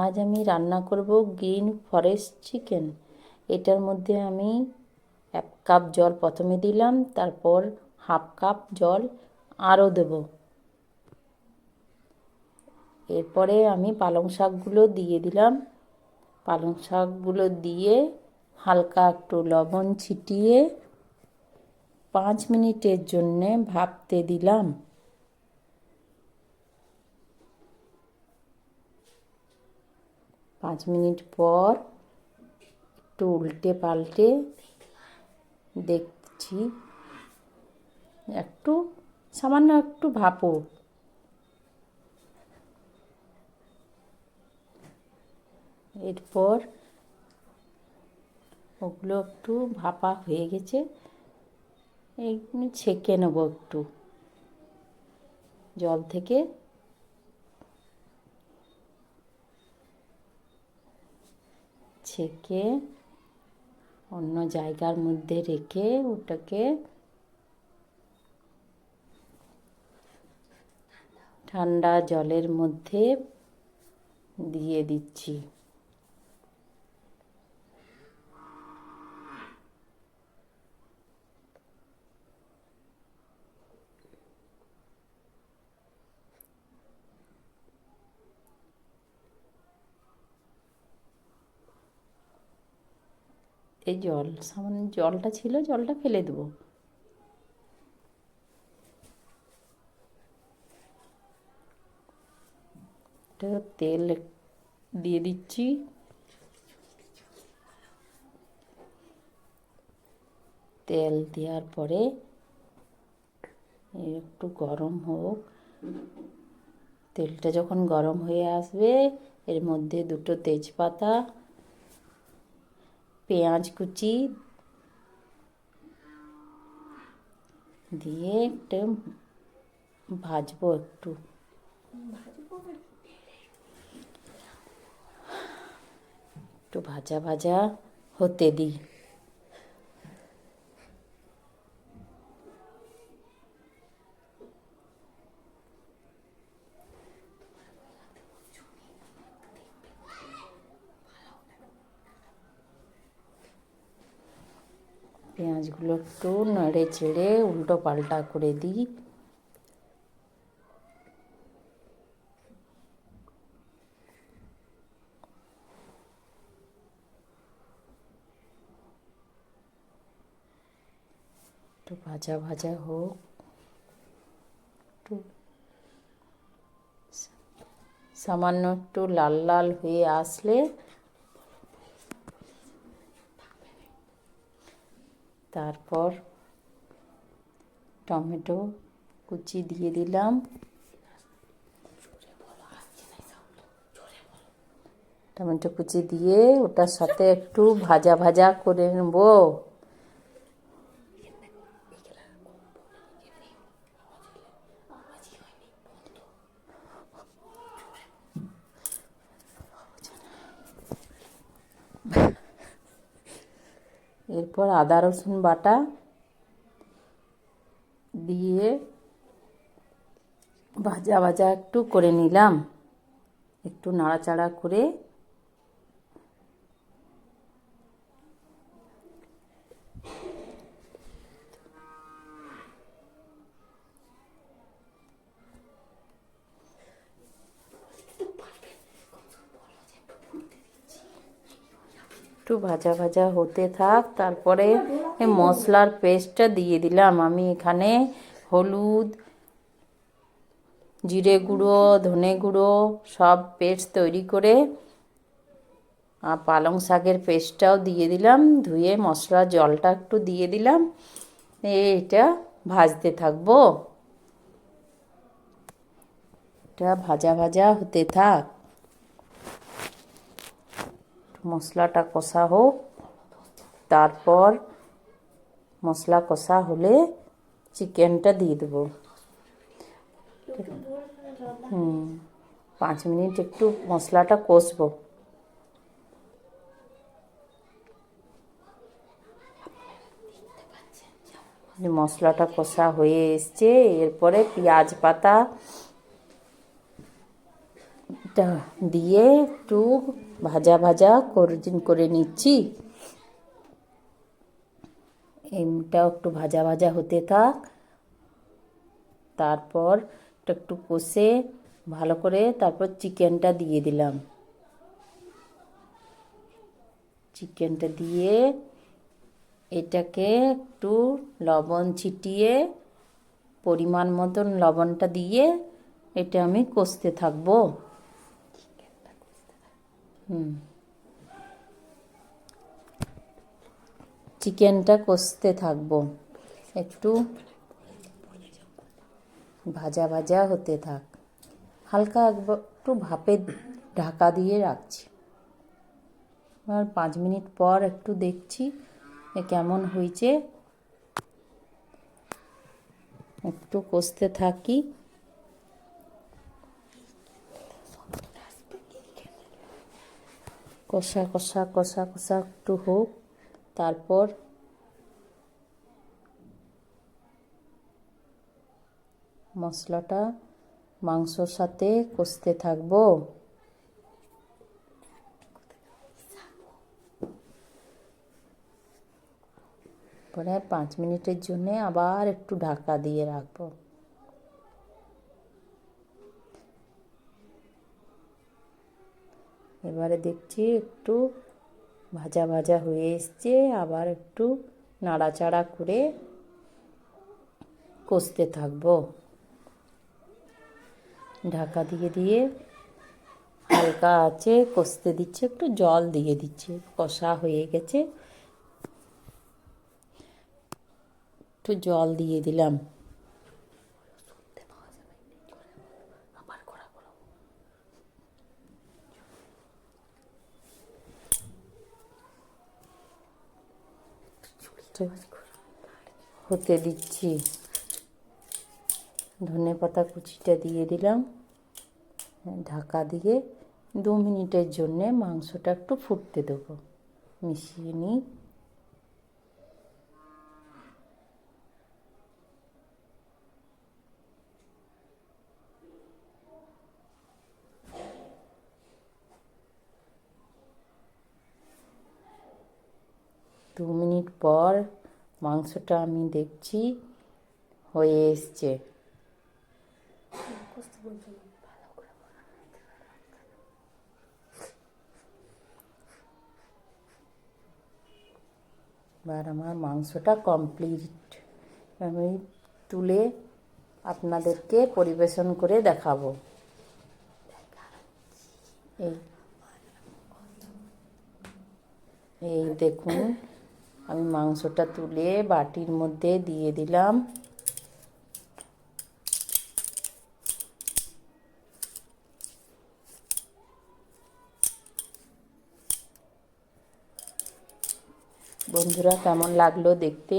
আজ আমি রান্না করব গ্রিন ফরেস্ট চিকেন। এটার মধ্যে আমি এক কাপ জল প্রথমে দিলাম, তারপর হাফ কাপ জল আরও দেব। এরপরে আমি পালং শাকগুলো দিয়ে দিলাম। পালং শাকগুলো দিয়ে হালকা একটু লবণ ছিটিয়ে পাঁচ মিনিটের জন্যে ভাপতে দিলাম। পাঁচ মিনিট পর একটু উল্টে পাল্টে দেখছি একটু, সামান্য একটু ভাপো। এরপর ওগুলো একটু ভাপা হয়ে গেছে এই ছেঁকে নেব একটু। জল থেকে ছেঁকে অন্য জায়গার মধ্যে রেখে ওটাকে ঠান্ডা জলের মধ্যে দিয়ে দিচ্ছি। এই জল, সামান্য জলটা ছিল, জলটা ফেলে দেবো। তেল দিয়ে দিচ্ছি। তেল দেওয়ার পরে একটু গরম হোক। তেলটা যখন গরম হয়ে আসবে, এর মধ্যে দুটো তেজপাতা পেঁয়াজ কুচি দিয়ে একটু ভাজবো একটু। একটু ভাজা ভাজা হতে দিই। পেঁয়াজগুলো একটু নেড়ে চেড়ে উল্টো পাল্টা করে দিই। একটু ভাজা ভাজা হোক। একটু সামান্য একটু লাল লাল হয়ে আসলে তারপর টমেটো কুচি দিয়ে দিলাম। টমেটো কুচি দিয়ে ওটার সাথে একটু ভাজা ভাজা করে নেব। এরপর আদা রসুন বাটা দিয়ে ভাজা ভাজা একটু করে নিলাম। একটু নাড়াচাড়া করে একটু ভাজা ভাজা হতে থাক, তারপরে মশলার পেস্টটা দিয়ে দিলাম। আমি এখানে হলুদ, জিরে গুঁড়ো, ধনে গুঁড়ো সব পেস্ট তৈরি করে, আর পালং শাকের পেস্টটাও দিয়ে দিলাম। ধুয়ে মশলা জলটা একটু দিয়ে দিলাম। এটা ভাজতে থাকব। এটা ভাজা ভাজা হতে থাক। মশলাটা কষা হোক, তারপর মশলা কষা হলে চিকেনটা দিয়ে দেবো। হুম, পাঁচ মিনিট একটু মশলাটা কষবো। মশলাটা কষা হয়ে এসছে, এরপরে পেঁয়াজ পাতা দিয়ে একটু ভাজা ভাজা করে নিচ্ছি। এমটাও একটু ভাজা ভাজা হতে থাক। তারপর একটু কষে ভালো করে তারপর চিকেনটা দিয়ে দিলাম। চিকেনটা দিয়ে এটাকে একটু লবণ ছিটিয়ে, পরিমাণ মতন লবণটা দিয়ে এটা আমি কষতে থাকব। চিকেনটা কষতে থাকব। একটু ভাজা ভাজা হতে থাক। হালকা একটু ভাপে ঢাকা দিয়ে রাখছি। আর পাঁচ মিনিট পর একটু দেখছি কেমন হয়েছে। একটু কষতে থাকি। কষা কষা কষা কষা একটু হোক, তারপর মশলাটা মাংসর সাথে কষতে থাকব। পরে পাঁচ মিনিটের জন্য আবার একটু ঢাকা দিয়ে রাখব। এবারে দেখছি একটু ভাজা ভাজা হয়ে এসছে, আবার একটু নাড়াচাড়া করে কষতে থাকব। ঢাকা দিয়ে দিয়ে হালকা আছে, কষতে দিচ্ছে, একটু জল দিয়ে দিচ্ছে, কষা হয়ে গেছে। একটু জল দিয়ে দিলাম। হতে দিচ্ছি। ধনে পাতা কুচিটা দিয়ে দিলাম। ঢাকা দিয়ে দু মিনিটের জন্যে মাংসটা একটু ফুটতে দেবো। মিশিয়ে নিই দু মিনিট পর মাংসটা আমি দেখছি হয়ে এসছে। এবার আমার মাংসটা কমপ্লিট আমি তুলে আপনাদেরকে পরিবেশন করে দেখাবো। এই। এই দেখুন। আমি মাংসটা তুলে বাটির মধ্যে দিয়ে দিলাম। বন্ধুরা কেমন লাগল দেখতে?